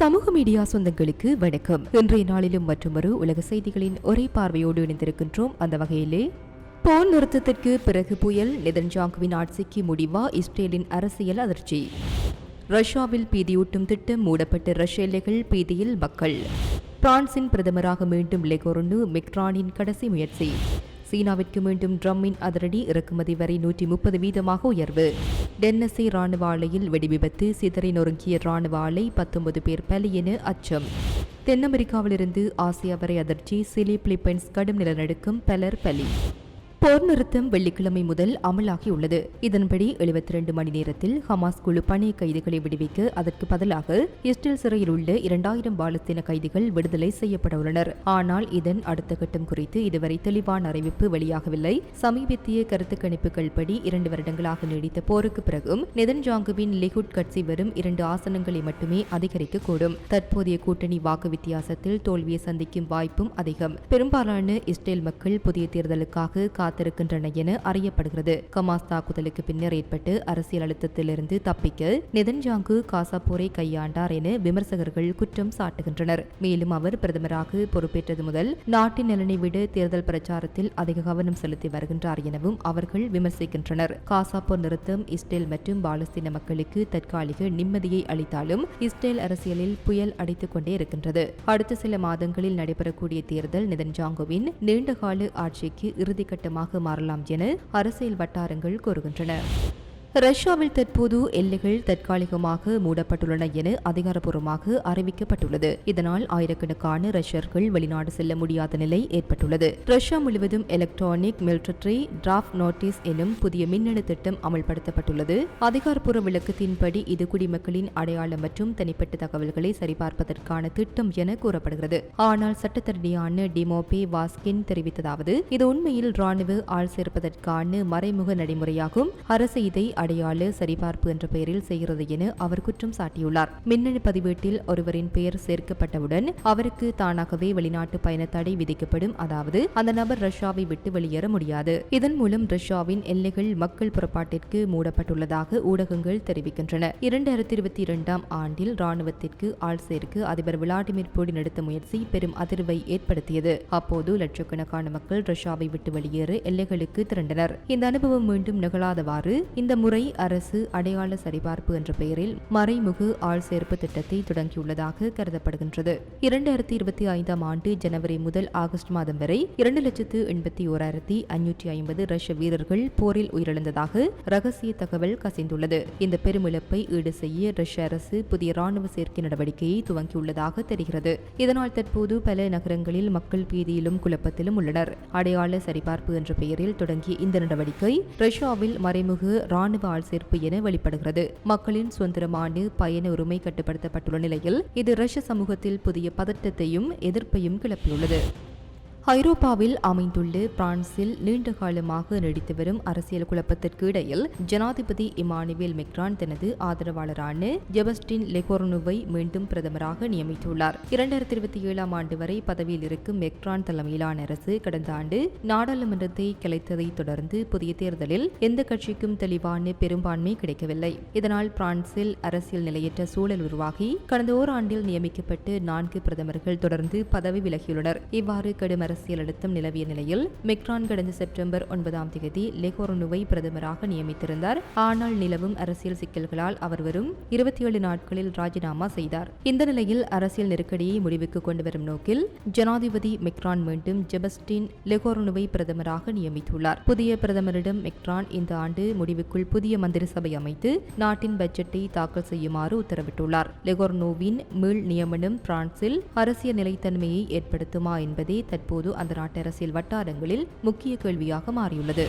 சமூக மீடியா சொந்தங்களுக்கு வணக்கம். இன்றைய நாளிலும் மற்றொரு உலக செய்திகளின் ஒரே பார்வையோடு இணைந்திருக்கின்றோம். அந்த வகையிலே போர் நிறுத்தத்திற்கு பிறகு புயல் நெதன்ஜாங்குவின் ஆட்சிக்கு முடிவா இஸ்ரேலின் அரசியல் அதிர்ச்சி. ரஷ்யாவில் பீதியூட்டும் திட்டம் மூடப்பட்ட ரஷ்ய எல்லைகள் பீதியில் மக்கள். பிரான்சின் பிரதமராக மீண்டும் லெகோர்னு மெக்ரானின் கடைசி முயற்சி. சீனாவிற்கு மீண்டும் ட்ரம்மின் அதிரடி இறக்குமதி வரை நூற்றி முப்பது வீதமாக உயர்வு. டென்னசி ராணுவ ஆலையில் வெடிவிபத்து சிதறி நொறுங்கிய ராணுவ ஆலை பத்தொன்பது பேர் பலி என அச்சம். தென் அமெரிக்காவிலிருந்து ஆசியா வரை அதிர்ச்சி சிலி பிலிப்பைன்ஸ் கடும் நிலநடுக்கம் பலர் பலி. போர் நிறுத்தம் வெள்ளிக்கிழமை முதல் அமலாகியுள்ளது. இதன்படி எழுபத்தி ரெண்டு மணி நேரத்தில் ஹமாஸ் குழு பணிய கைதிகளை விடுவிக்க அதற்கு பதிலாக இஸ்ரேல் சிறையில் உள்ள இரண்டாயிரம் பாலஸ்தீன கைதிகள் விடுதலை செய்யப்பட உள்ளனர் ஆனால் இதன் அடுத்த கட்டம் குறித்து இதுவரை தெளிவான அறிவிப்பு வெளியாகவில்லை. சமீபத்திய கருத்து கணிப்புகள் படி இரண்டு வருடங்களாக நீடித்த போருக்கு பிறகும் நெதன்ஜாங்குவின் லிகுட் கட்சி வரும் இரண்டு ஆசனங்களை மட்டுமே அதிகரிக்கக்கூடும். தற்போதைய கூட்டணி வாக்கு வித்தியாசத்தில் தோல்வியை சந்திக்கும் வாய்ப்பும் அதிகம். பெரும்பாலான இஸ்ரேல் மக்கள் புதிய தேர்தலுக்காக காத்திருக்கின்றன என அறியப்படுகிறது. கமாஸ் தாக்குதலுக்கு பின்னர் ஏற்பட்டு அரசியல் அழுத்தத்திலிருந்து தப்பிக்க நெதன்ஜாங்கு காசா போரை கையாண்டார் என விமர்சகர்கள் குற்றம் சாட்டுகின்றனர். மேலும் அவர் பிரதமராக பொறுப்பேற்றது முதல் நாட்டின் நலனை விட தேர்தல் பிரச்சாரத்தில் அதிக கவனம் செலுத்தி வருகின்றார் எனவும் அவர்கள் விமர்சிக்கின்றனர். காசா போர் நிறுத்தம் இஸ்ரேல் மற்றும் பாலஸ்தீன மக்களுக்கு தற்காலிக நிம்மதியை அளித்தாலும் இஸ்ரேல் அரசியலில் புயல் அடித்துக் கொண்டே இருக்கின்றது. அடுத்த சில மாதங்களில் நடைபெறக்கூடிய தேர்தல் நெதன்ஜாங்குவின் நீண்டகால ஆட்சிக்கு இறுதிக்கட்டமாக மாறலாம் என அரசியல் வட்டாரங்கள் கூறுகின்றன. ரஷ்யாவில் தற்போது எல்லைகள் தற்காலிகமாக மூடப்பட்டுள்ளன என அதிகாரப்பூர்வமாக அறிவிக்கப்பட்டுள்ளது. இதனால் ஆயிரக்கணக்கான ரஷ்யர்கள் வெளிநாடு செல்ல முடியாத நிலை ஏற்பட்டுள்ளது. ரஷ்யா முழுவதும் எலக்ட்ரானிக் மிலிட்டரி டிராஃப்ட் நோட்டீஸ் எனும் புதிய மின்னணு திட்டம் அமல்படுத்தப்பட்டுள்ளது. அதிகாரப்பூர்வ விளக்கத்தின்படி இது குடிமக்களின் அடையாளம் மற்றும் தனிப்பட்ட தகவல்களை சரிபார்ப்பதற்கான திட்டம் என கூறப்படுகிறது. ஆனால் சட்டத்தரணியான டிமோபே வாஸ்கின் தெரிவித்ததாவது இது உண்மையில் ராணுவ ஆள் சேர்ப்பதற்கான மறைமுக நடைமுறையாகும். அரசு இதை அடையாள சரிபார்ப்பு என்ற பெயரில் செய்கிறது என அவர் குற்றம் சாட்டியுள்ளார். மின்னணு பதிவேட்டில் ஒருவரின் பெயர் சேர்க்கப்பட்டவுடன் அவருக்கு தானாகவே வெளிநாட்டு பயண தடை விதிக்கப்படும். அதாவது அந்த நபர் ரஷ்யாவை விட்டு வெளியேற முடியாது. இதன் மூலம் ரஷ்யாவின் எல்லைகள் மக்கள் புறப்பாட்டிற்கு மூடப்பட்டுள்ளதாக ஊடகங்கள் தெரிவிக்கின்றன. இரண்டாயிரத்தி இருபத்தி இரண்டாம் ஆண்டில் ராணுவத்திற்கு ஆள் சேர்க்க அதிபர் விளாடிமிர் புடின் எடுத்த முயற்சி பெரும் அதிர்வை ஏற்படுத்தியது. அப்போது லட்சக்கணக்கான மக்கள் ரஷ்யாவை விட்டு வெளியேற எல்லைகளுக்கு திரண்டனர். இந்த அனுபவம் மீண்டும் நிகழாதவாறு இந்த முறை அரசு அடையாள சரிபார்ப்பு என்ற பெயரில் மறைமுக ஆள் சேர்ப்பு திட்டத்தை தொடங்கியுள்ளதாக கருதப்படுகின்றது. இரண்டாயிரத்தி இருபத்தி ஐந்தாம் ஆண்டு ஜனவரி முதல் ஆகஸ்ட் மாதம் வரை இரண்டு லட்சத்து எண்பத்தி ஓராயிரத்தி ஐநூற்றி ஐம்பது ரஷ்ய வீரர்கள் போரில் உயிரிழந்ததாக ரகசிய தகவல் கசிந்துள்ளது. இந்த பெருமிழப்பை ஈடு செய்ய ரஷ்ய அரசு புதிய ராணுவ சேர்க்கை நடவடிக்கையை துவங்கியுள்ளதாக தெரிகிறது. இதனால் தற்போது பல நகரங்களில் மக்கள் பீதியிலும் குழப்பத்திலும் உள்ளனர். அடையாள சரிபார்ப்பு என்ற பெயரில் தொடங்கிய இந்த நடவடிக்கை ரஷ்யாவில் மறைமுக ராணுவ ஆள் சேர்ப்பு என வெளிப்படுகிறது. மக்களின் சுதந்திரமான பயண உரிமை கட்டுப்படுத்தப்பட்டுள்ள நிலையில் இது ரஷ்ய சமூகத்தில் புதிய பதட்டத்தையும் எதிர்ப்பையும் கிளப்பியுள்ளது. ஐரோப்பாவில் அமைந்துள்ள பிரான்சில் நீண்ட காலமாக நீடித்து வரும் அரசியல் குழப்பத்திற்கு இடையில் ஜனாதிபதி இமானுவேல் மெக்ரான் தனது ஆதரவாளரான ஜெபஸ்டின் லெகோர்னுவை மீண்டும் பிரதமராக நியமித்துள்ளார். இரண்டாயிரத்தி இருபத்தி ஏழாம் ஆண்டு வரை பதவியில் இருக்கும் மெக்ரான் தலைமையிலான அரசு கடந்த ஆண்டு நாடாளுமன்றத்தை கலைத்ததை தொடர்ந்து புதிய தேர்தலில் எந்த கட்சிக்கும் தெளிவான பெரும்பான்மை கிடைக்கவில்லை. இதனால் பிரான்சில் அரசியல் நிலையற்ற சூழல் உருவாகி கடந்த ஓராண்டில் நியமிக்கப்பட்டு நான்கு பிரதமர்கள் தொடர்ந்து பதவி விலகியுள்ளனர். இவ்வாறு கடும அரசியல் அழுத்தம் நிலவிய நிலையில் மெக்ரான் கடந்த செப்டம்பர் ஒன்பதாம் தேதி லெகோரனுவை பிரதமராக நியமித்திருந்தார். ஆனால் நிலவும் அரசியல் சிக்கல்களால் அவர் வரும் இருபத்தி ஏழு நாட்களில் ராஜினாமா செய்தார். இந்த நிலையில் அரசியல் நெருக்கடியை முடிவுக்கு கொண்டு வரும் நோக்கில் ஜனாதிபதி மெக்ரான் மீண்டும் ஜெபஸ்டின் லெகோரனுவை பிரதமராக நியமித்துள்ளார். புதிய பிரதமரிடம் மெக்ரான் இந்த ஆண்டு முடிவுக்குள் புதிய மந்திரி சபை அமைத்து நாட்டின் பட்ஜெட்டை தாக்கல் செய்யுமாறு உத்தரவிட்டுள்ளார். லெகோர்னோவின் மீள் நியமனம் பிரான்சில் அரசியல் நிலைத்தன்மையை ஏற்படுத்துமா என்பதே தற்போது அந்த நாட்டு அரசியல் வட்டாரங்களில் முக்கிய கேள்வியாக மாறியுள்ளது.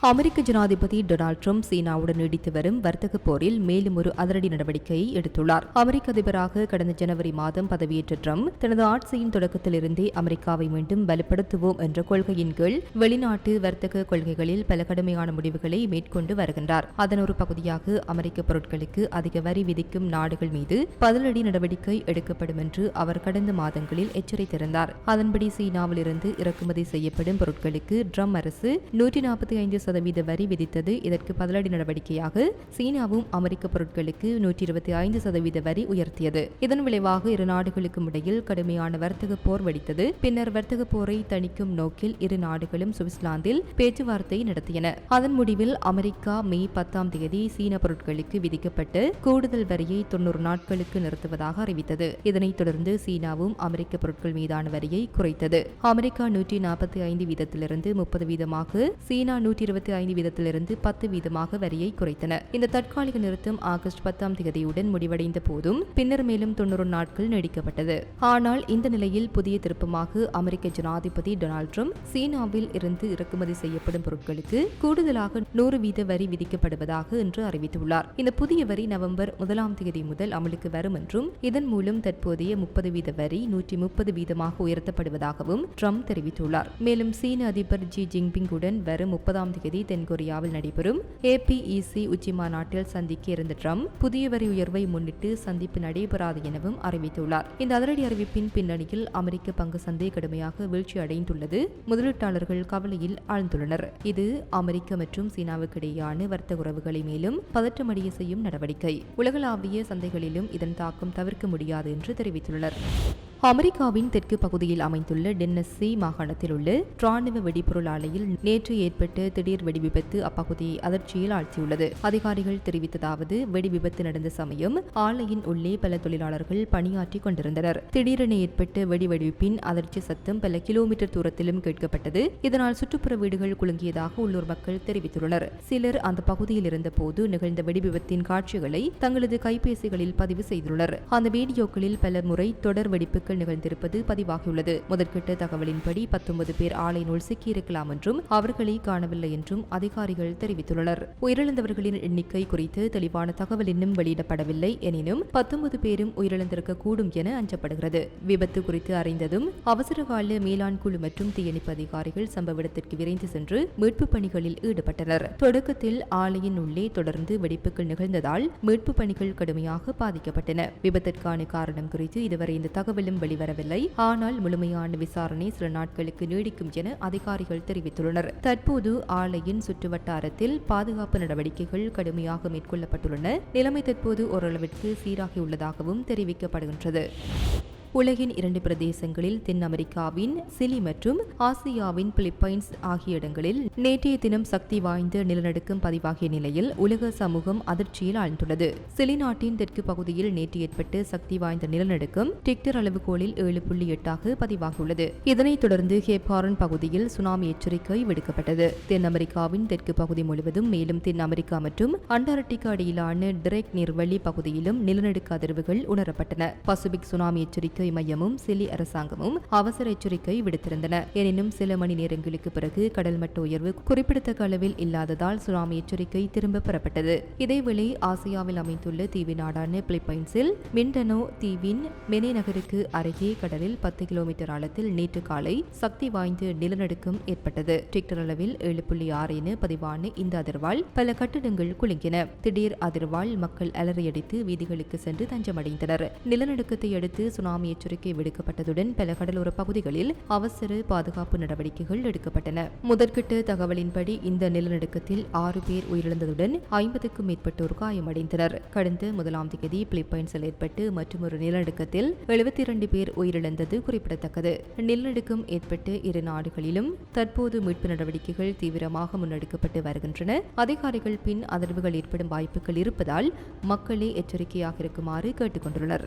அமெரிக்க ஜனாதிபதி டொனால்ட் ட்ரம்ப் சீனாவுடன் நீடித்து வரும் வர்த்தக போரில் மேலும் ஒரு அதிரடி நடவடிக்கையை எடுத்துள்ளார். அமெரிக்க அதிபராக கடந்த ஜனவரி மாதம் பதவியேற்ற ட்ரம்ப் தனது ஆட்சியின் தொடக்கத்திலிருந்தே அமெரிக்காவை மீண்டும் வலுப்படுத்துவோம் என்ற கொள்கையின் கீழ் வெளிநாட்டு வர்த்தக கொள்கைகளில் பல கடுமையான முடிவுகளை மேற்கொண்டு வருகின்றார். அதன் ஒரு பகுதியாக அமெரிக்க பொருட்களுக்கு அதிக வரி விதிக்கும் நாடுகள் மீது பதிலடி நடவடிக்கை எடுக்கப்படும் என்று அவர் கடந்த மாதங்களில் எச்சரித்திருந்தார். அதன்படி சீனாவிலிருந்து இறக்குமதி செய்யப்படும் பொருட்களுக்கு ட்ரம் அரசு நூற்றி நாற்பத்தி ஐந்து சதவீத வரி விதித்தது. இதற்கு பதிலடி நடவடிக்கையாக சீனாவும் அமெரிக்க பொருட்களுக்கு நூற்றி இருபத்தி ஐந்து சதவீத வரி உயர்த்தியது. இதன் விளைவாக இரு நாடுகளுக்கும் இடையில் கடுமையான வர்த்தக போர் வெடித்தது. பின்னர் வர்த்தக போரை தணிக்கும் நோக்கில் இரு நாடுகளும் சுவிட்சர்லாந்தில் பேச்சுவார்த்தை நடத்தியன. அதன் முடிவில் அமெரிக்கா மே பத்தாம் தேதி சீன பொருட்களுக்கு விதிக்கப்பட்டு கூடுதல் வரியை தொன்னூறு நாட்களுக்கு நிறுத்துவதாக அறிவித்தது. இதனைத் தொடர்ந்து சீனாவும் அமெரிக்க பொருட்கள் மீதான வரியை குறைத்தது. அமெரிக்கா நூற்றி நாற்பத்தி ஐந்து வீதத்திலிருந்து முப்பது வீதமாக சீனா நூற்றி இருபத்தி ஐந்து வீதத்திலிருந்து பத்து வீதமாக வரியை குறைத்தன. இந்த தற்காலிக நிறுத்தம் ஆகஸ்ட் பத்தாம் தேதியுடன் முடிவடைந்த போதும் பின்னர் மேலும் தொன்னூறு நாட்கள் நீடிக்கப்பட்டது. ஆனால் இந்த நிலையில் புதிய திருப்பமாக அமெரிக்க ஜனாதிபதி டொனால்ட் ட்ரம்ப் சீனாவில் இருந்து இறக்குமதி செய்யப்படும் பொருட்களுக்கு கூடுதலாக நூறு வீத வரி விதிக்கப்படுவதாக இன்று அறிவித்துள்ளார். இந்த புதிய வரி நவம்பர் முதலாம் தேதி முதல் அமலுக்கு வரும் என்றும் இதன் மூலம் தற்போதைய முப்பது வீத வரி நூற்றி முப்பது வீதமாக உயர்த்தப்படுவதாகவும் ட்ரம்ப் தெரிவித்துள்ளார். மேலும் சீன அதிபர் ஜி ஜின்பிங்குடன் வரும் முப்பதாம் தேதி தென்கொரியாவில் நடைபெறும் ஏபிஇசி உச்சி மாநாட்டில் சந்திக்க இருந்த ட்ரம்ப் புதிய வரி உயர்வை முன்னிட்டு சந்திப்பு நடைபெறாது எனவும் அறிவித்துள்ளார். இந்த அதிரடி அறிவிப்பின் பின்னணியில் அமெரிக்க பங்கு சந்தை கடுமையாக வீழ்ச்சி அடைந்துள்ளது முதலீட்டாளர்கள் கவலையில் ஆழ்ந்துள்ளனர். இது அமெரிக்க மற்றும் சீனாவுக்கிடையேயான வர்த்தக உறவுகளை மேலும் பதற்றமடைய செய்யும் நடவடிக்கை. உலகளாவிய சந்தைகளிலும் இதன் தாக்கம் தவிர்க்க முடியாது என்று தெரிவித்துள்ளனர். அமெரிக்காவின் தெற்கு பகுதியில் அமைந்துள்ள டென்னசி மாகாணத்தில் உள்ள ராணுவ வெடிபொருள் ஆலையில் நேற்று ஏற்பட்ட திடீர் வெடி விபத்து அப்பகுதியை அதிர்ச்சியில் ஆழ்த்தியுள்ளது. அதிகாரிகள் தெரிவித்ததாவது வெடி விபத்து நடந்த சமயம் ஆலையின் உள்ளே பல தொழிலாளர்கள் பணியாற்றிக் கொண்டிருந்தனர். திடீரென ஏற்பட்ட வெடி வெடிப்பின் அதிர்ச்சி சத்தம் பல கிலோமீட்டர் தூரத்திலும் கேட்கப்பட்டது. இதனால் சுற்றுப்புற வீடுகள் குலுங்கியதாக உள்ளூர் மக்கள் தெரிவித்துள்ளனர். சிலர் அந்த பகுதியில் இருந்தபோது நிகழ்ந்த வெடி விபத்தின் காட்சிகளை தங்களது கைபேசிகளில் பதிவு செய்துள்ளனர். அந்த வீடியோக்களில் பல முறை தொடர் வெடிப்புகள் நிகழ்ந்திருப்பது பதிவாகியுள்ளது. முதற்கட்ட தகவலின்படி பத்தொன்பது பேர் ஆலையினுள் சிக்கியிருக்கலாம் என்றும் அவர்களை காணவில்லை என்றும் அதிகாரிகள் தெரிவித்துள்ளனர். உயிரிழந்தவர்களின் எண்ணிக்கை குறித்து தெளிவான தகவல் இன்னும் வெளியிடப்படவில்லை. எனினும் பத்தொன்பது பேரும் உயிரிழந்திருக்க கூடும் என அஞ்சப்படுகிறது. விபத்து குறித்து அறிந்ததும் அவசரகால மேலாண் குழு மற்றும் தீயணைப்பு அதிகாரிகள் சம்பவ இடத்திற்கு விரைந்து சென்று மீட்பு பணிகளில் ஈடுபட்டனர். தொடக்கத்தில் ஆலையின் உள்ளே தொடர்ந்து வெடிப்புகள் நிகழ்ந்ததால் மீட்பு பணிகள் கடுமையாக பாதிக்கப்பட்டன. விபத்திற்கான காரணம் குறித்து இதுவரை இந்த தகவலும் வெளிவரவில்லை. ஆனால் முழுமையான விசாரணை சில நாட்களுக்கு நீடிக்கும் என அதிகாரிகள் தெரிவித்துள்ளனர். தற்போது ஆலையின் சுற்று வட்டாரத்தில் பாதுகாப்பு நடவடிக்கைகள் கடுமையாக மேற்கொள்ளப்பட்டுள்ளன. நிலைமை தற்போது ஓரளவிற்கு சீராகியுள்ளதாகவும் தெரிவிக்கப்படுகின்றது. உலகின் இரண்டு பிரதேசங்களில் தென் அமெரிக்காவின் சிலி மற்றும் ஆசியாவின் பிலிப்பைன்ஸ் ஆகிய இடங்களில் நேற்றைய தினம் சக்தி வாய்ந்த நிலநடுக்கம் பதிவாகிய நிலையில் உலக சமூகம் அதிர்ச்சியில் ஆழ்ந்துள்ளது. சிலி நாட்டின் தெற்கு பகுதியில் நேற்று ஏற்பட்ட சக்தி வாய்ந்த நிலநடுக்கம் டிக்டர் அளவுகோலில் ஏழு புள்ளி எட்டாக பதிவாகியுள்ளது. இதனைத் தொடர்ந்து ஹேபாரன் பகுதியில் சுனாமி எச்சரிக்கை விடுக்கப்பட்டது. தென் அமெரிக்காவின் தெற்கு பகுதி முழுவதும் மேலும் தென் அமெரிக்கா மற்றும் அண்டார்டிகா இடையிலான டிரெக் நீர்வழி பகுதியிலும் நிலநடுக்க அதிர்வுகள் உணரப்பட்டன. பசிபிக் சுனாமி எச்சரிக்கை எச்சரிக்கை மையமும் சிலி அரசாங்கமும் அவசர எச்சரிக்கை விடுத்திருந்தன. எனினும் சில மணி நேரங்களுக்கு பிறகு கடல் மட்ட உயர்வு குறிப்பிடத்தக்க அளவில் இல்லாததால் சுனாமி எச்சரிக்கை திரும்ப பெறப்பட்டது. இதேவேளை ஆசியாவில் அமைந்துள்ள தீவு நாடான பிலிப்பைன்ஸில் மிண்டனோ தீவின் மெனே நகருக்கு அருகே கடலில் பத்து கிலோமீட்டர் ஆழத்தில் நேற்று காலை சக்தி வாய்ந்த நிலநடுக்கம் ஏற்பட்டது. டிக்டர் அளவில் ஏழு புள்ளி ஆறு என பதிவான இந்த அதிர்வால் பல கட்டிடங்கள் குலுங்கின. திடீர் அதிர்வால் மக்கள் அலறியடித்து வீதிகளுக்கு சென்று தஞ்சமடைந்தனர். நிலநடுக்கத்தை அடுத்து சுனாமி எச்சரிக்கை விடுக்கப்பட்டதுடன் பல கடலோர பகுதிகளில் அவசர பாதுகாப்பு நடவடிக்கைகள் எடுக்கப்பட்டன. முதற்கட்ட தகவலின்படி இந்த நிலநடுக்கத்தில் ஆறு பேர் உயிரிழந்ததுடன் ஐம்பதுக்கும் மேற்பட்டோர் காயமடைந்தனர். கடந்த முதலாம் தேதி பிலிப்பைன்ஸில் ஏற்பட்டு மற்றொரு நிலநடுக்கத்தில் எழுபத்தி இரண்டு பேர் உயிரிழந்தது குறிப்பிடத்தக்கது. நிலநடுக்கம் ஏற்பட்டு இரு நாடுகளிலும் தற்போது மீட்பு நடவடிக்கைகள் தீவிரமாக முன்னெடுக்கப்பட்டு வருகின்றன. அதிகாரிகள் பின் அதிர்வுகள் ஏற்படும் வாய்ப்புகள் இருப்பதால் மக்களே எச்சரிக்கையாக இருக்குமாறு கேட்டுக்கொண்டுள்ளனர்.